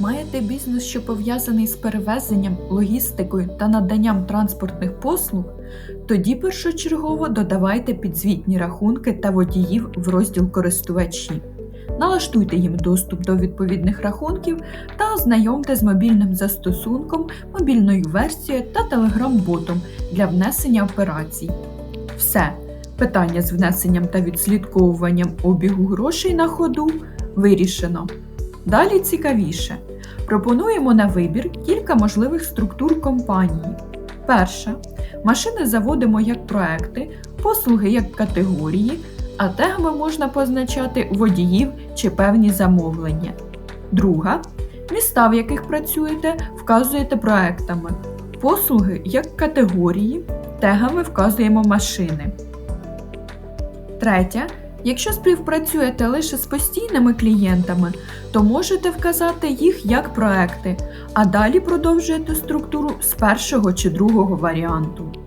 Маєте бізнес, що пов'язаний з перевезенням, логістикою та наданням транспортних послуг? Тоді першочергово додавайте підзвітні рахунки та водіїв в розділ користувачі. Налаштуйте їм доступ до відповідних рахунків та ознайомте з мобільним застосунком, мобільною версією та телеграм-ботом для внесення операцій. Все. Питання з внесенням та відслідковуванням обігу грошей на ходу вирішено. Далі цікавіше. Пропонуємо на вибір кілька можливих структур компанії. Перше. Машини заводимо як проекти, послуги як категорії, а тегами можна позначати водіїв чи певні замовлення. Друга. Міста, в яких працюєте, вказуєте проектами. Послуги як категорії, тегами вказуємо машини. Третє. Якщо співпрацюєте лише з постійними клієнтами, то можете вказати їх як проекти, а далі продовжуєте структуру з першого чи другого варіанту.